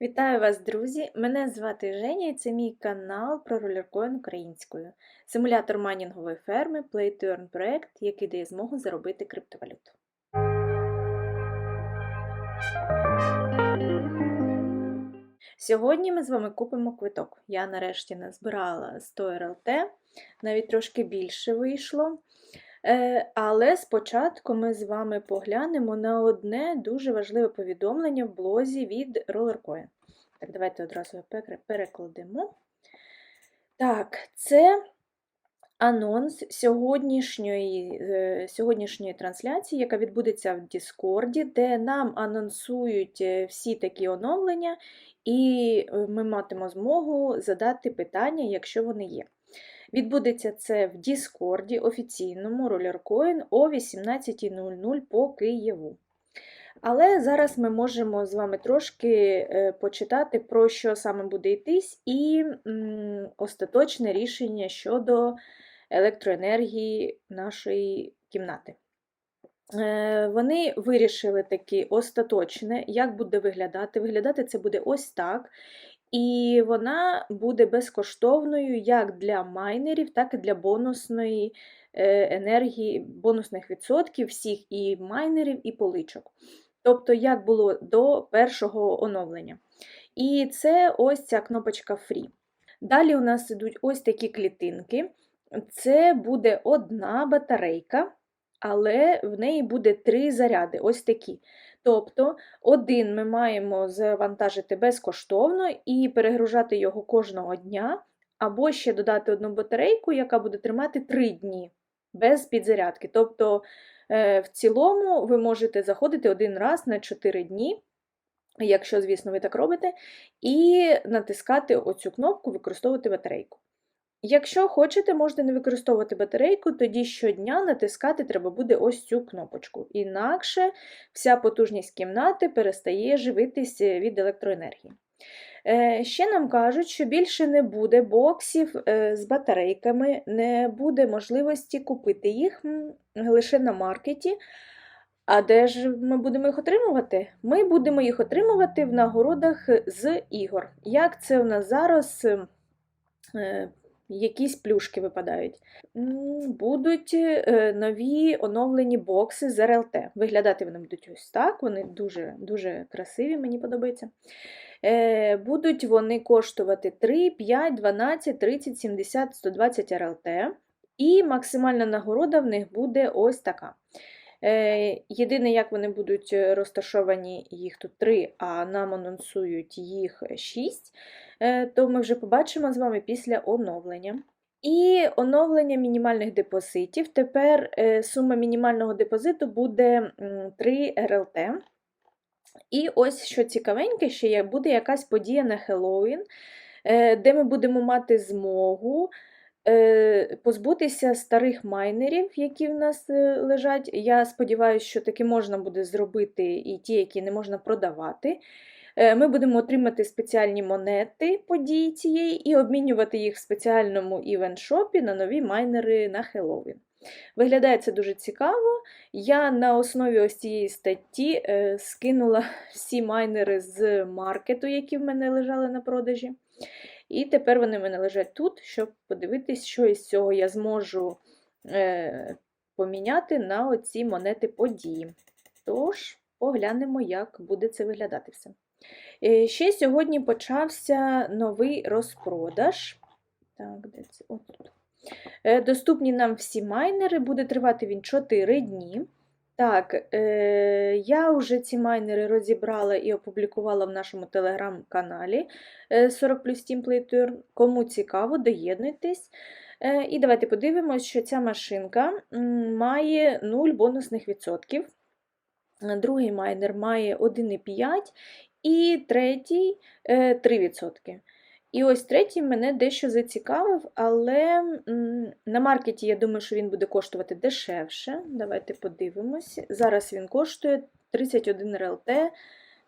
Вітаю вас, друзі! Мене звати Женя і це мій канал про ролеркоін українською. Симулятор майнінгової ферми Play to проект, який дає змогу заробити криптовалюту. Сьогодні ми з вами купимо квиток. Я нарешті назбирала 100 РЛТ, навіть трошки більше вийшло. Е, Але спочатку ми з вами поглянемо на одне дуже важливе повідомлення в блозі від Rollercoin. Так, давайте одразу перекладемо. Так, це анонс сьогоднішньої, е, сьогоднішньої трансляції, яка відбудеться в Діскорді, де нам анонсують е, всі такі оновлення, і ми матимемо змогу задати питання, якщо вони є. Відбудеться це в Діскорді офіційному Rollercoin о 18.00 по Києву. Але зараз ми можемо з вами трошки е, почитати, про що саме буде йтись, і остаточне рішення щодо електроенергії нашої кімнати. Е, Вони вирішили таки остаточне, як буде виглядати. Виглядати це буде ось так. І вона буде безкоштовною як для майнерів, так і для бонусної е, енергії, бонусних відсотків всіх і майнерів, і поличок. Тобто, як було до першого оновлення. І це ось ця кнопочка Free. Далі у нас ідуть ось такі клітинки. Це буде одна батарейка, але в неї буде три заряди, ось такі. Тобто, один ми маємо завантажити безкоштовно і перегружати його кожного дня, або ще додати одну батарейку, яка буде тримати 3 дні без підзарядки. Тобто, е, в цілому ви можете заходити один раз на 4 дні, якщо, звісно, ви так робите, і натискати оцю кнопку Використовувати батарейку. Якщо хочете, можете не використовувати батарейку, тоді щодня натискати треба буде ось цю кнопочку. Інакше вся потужність кімнати перестає живитись від електроенергії. Е, Ще нам кажуть, що більше не буде боксів е, з батарейками, не буде можливості купити їх лише на маркеті. А де ж ми будемо їх отримувати? Ми будемо їх отримувати в нагородах з ігор. Як це у нас зараз? Якісь плюшки випадають. Будуть е, нові оновлені бокси з РЛТ. Виглядати вони будуть ось так, вони дуже, дуже красиві, мені подобається. Е, Будуть вони коштувати 3, 5, 12, 30, 70, 120 РЛТ. І максимальна нагорода в них буде ось така. Е, Єдине, як вони будуть розташовані, їх тут 3, а нам анонсують їх 6 то ми вже побачимо з вами після оновлення. І оновлення мінімальних депозитів. Тепер е, сума мінімального депозиту буде 3 РЛТ. І ось що цікавеньке, ще буде якась подія на Хеллоуін, е, де ми будемо мати змогу е, позбутися старих майнерів, які в нас лежать. Я сподіваюся, що таки можна буде зробити і ті, які не можна продавати. Е, Ми будемо отримати спеціальні монети події цієї і обмінювати їх в спеціальному івент-шопі на нові майнери на Хеллоуін. Виглядає це дуже цікаво. Я на основі ось цієї статті е, скинула всі майнери з маркету, які в мене лежали на продажі. І тепер вони в мене лежать тут, щоб подивитись, що із цього я зможу е, поміняти на оці монети події. Тож, поглянемо, як буде це виглядати все. Е, Ще сьогодні почався новий розпродаж. Так, де це? От тут. Е, Доступні нам всі майнери, буде тривати він 4 дні. Так, е, я вже ці майнери розібрала і опублікувала в нашому телеграм-каналі е, 40 плюс Team Play to Earn. Кому цікаво, доєднуйтесь. Е, і давайте подивимось, що ця машинка має 0 бонусних відсотків. Е, Другий майнер має 1,5 і третій е, 3%. І ось третій мене дещо зацікавив, але на маркеті я думаю, що він буде коштувати дешевше. Давайте подивимось. Зараз він коштує 31 РЛТ.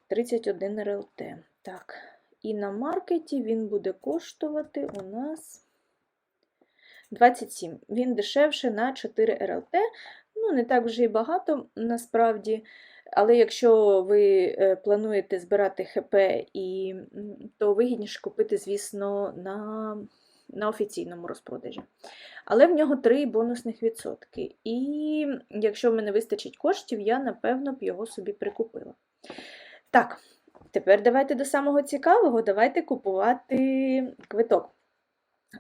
31 РЛТ. Так. І на маркеті він буде коштувати у нас 27. Він дешевше на 4 РЛТ. Ну, не так вже і багато насправді. Але якщо ви е, плануєте збирати ХП, і, то вигідніше купити, звісно, на, на офіційному розпродажі. Але в нього 3 бонусних відсотки. І якщо в мене вистачить коштів, я, напевно, б його собі прикупила. Так, тепер давайте до самого цікавого, давайте купувати квиток.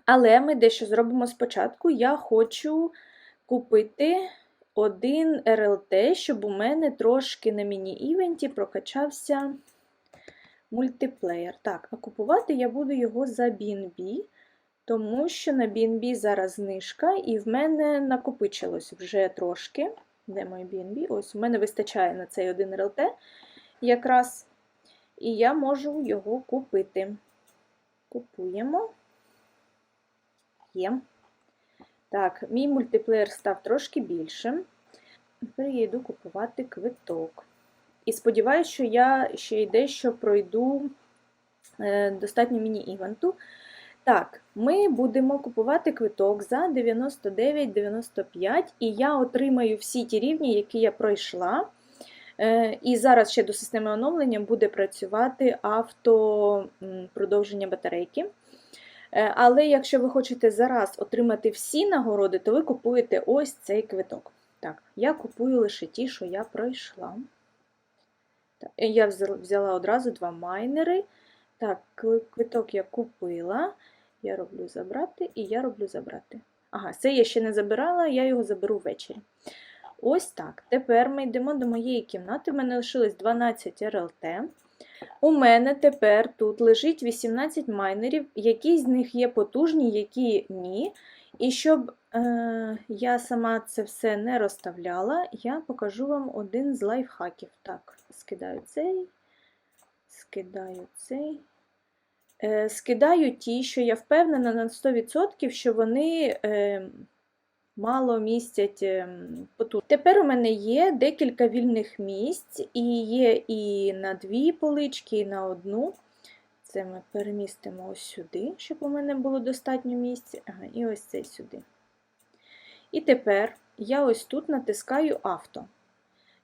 Але ми дещо зробимо спочатку. Я хочу купити один РЛТ, щоб у мене трошки на міні-івенті прокачався мультиплеєр. Так, а купувати я буду його за BNB, тому що на BNB зараз знижка, і в мене накопичилось вже трошки. Де мій BNB? Ось, у мене вистачає на цей один РЛТ якраз. І я можу його купити. Купуємо. Є. Так, мій мультиплеєр став трошки більшим. Тепер я йду купувати квиток. І сподіваюся, що я ще й дещо пройду е, достатньо міні-івенту. Так, ми будемо купувати квиток за 99,95, і я отримаю всі ті рівні, які я пройшла. Е, І зараз ще до системи оновлення буде працювати авто продовження батарейки. Е, Але якщо ви хочете зараз отримати всі нагороди, то ви купуєте ось цей квиток. Так, я купую лише ті, що я пройшла. Так, е, Я взяла- взяла одразу два майнери. Так, квиток я купила. Я роблю забрати і я роблю забрати. Ага, це я ще не забирала, я його заберу ввечері. Ось так. Тепер ми йдемо до моєї кімнати. У мене лишилось 12 РЛТ. У мене тепер тут лежить 18 майнерів, які з них є потужні, які ні. І щоб е, я сама це все не розставляла, я покажу вам один з лайфхаків. Так, скидаю цей, скидаю цей. Е, скидаю ті, що я впевнена на 100%, що вони е, мало містять е. Тепер у мене є декілька вільних місць, і є і на дві полички, і на одну. Це ми перемістимо ось сюди, щоб у мене було достатньо місця. Ага, і ось цей сюди. І тепер я ось тут натискаю авто.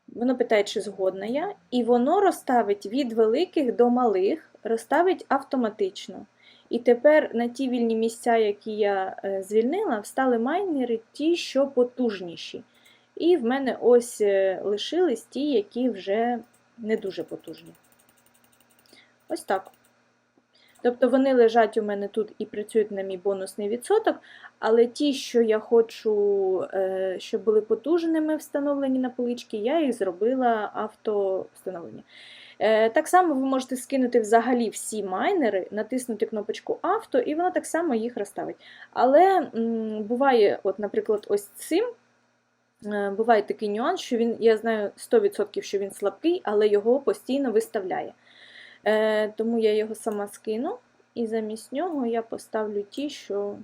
Воно питає, чи згодна я, і воно розставить від великих до малих, розставить автоматично. І тепер на ті вільні місця, які я е, звільнила, встали майнери ті, що потужніші. І в мене ось е, лишились ті, які вже не дуже потужні. Ось так. Тобто вони лежать у мене тут і працюють на мій бонусний відсоток, але ті, що я хочу, е, щоб були потужними встановлені на полички, я їх зробила автовстановлення. Е, Так само ви можете скинути взагалі всі майнери, натиснути кнопочку авто, і воно так само їх розставить. Але буває, от, наприклад, ось цим. е, Буває такий нюанс, що він, я знаю 100%, що він слабкий, але його постійно виставляє. Е, Тому я його сама скину, і замість нього я поставлю ті, що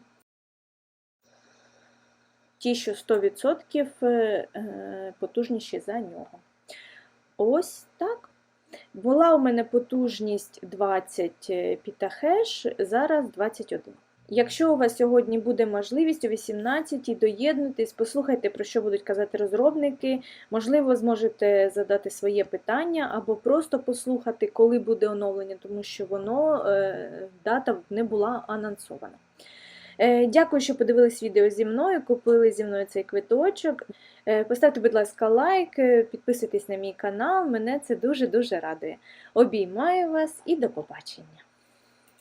ті, що 100% е, е, потужніші за нього. Ось так. Була у мене потужність 20 пітахеш, зараз 21. Якщо у вас сьогодні буде можливість о 18 доєднуйтесь, послухайте, про що будуть казати розробники. Можливо, зможете задати своє питання або просто послухати, коли буде оновлення, тому що воно е, дата не була анонсована. Е, Дякую, що подивились відео зі мною, купили зі мною цей квиточок. Е, Поставте, будь ласка, лайк, е, підписуйтесь на мій канал, мене це дуже-дуже радує. Обіймаю вас і до побачення!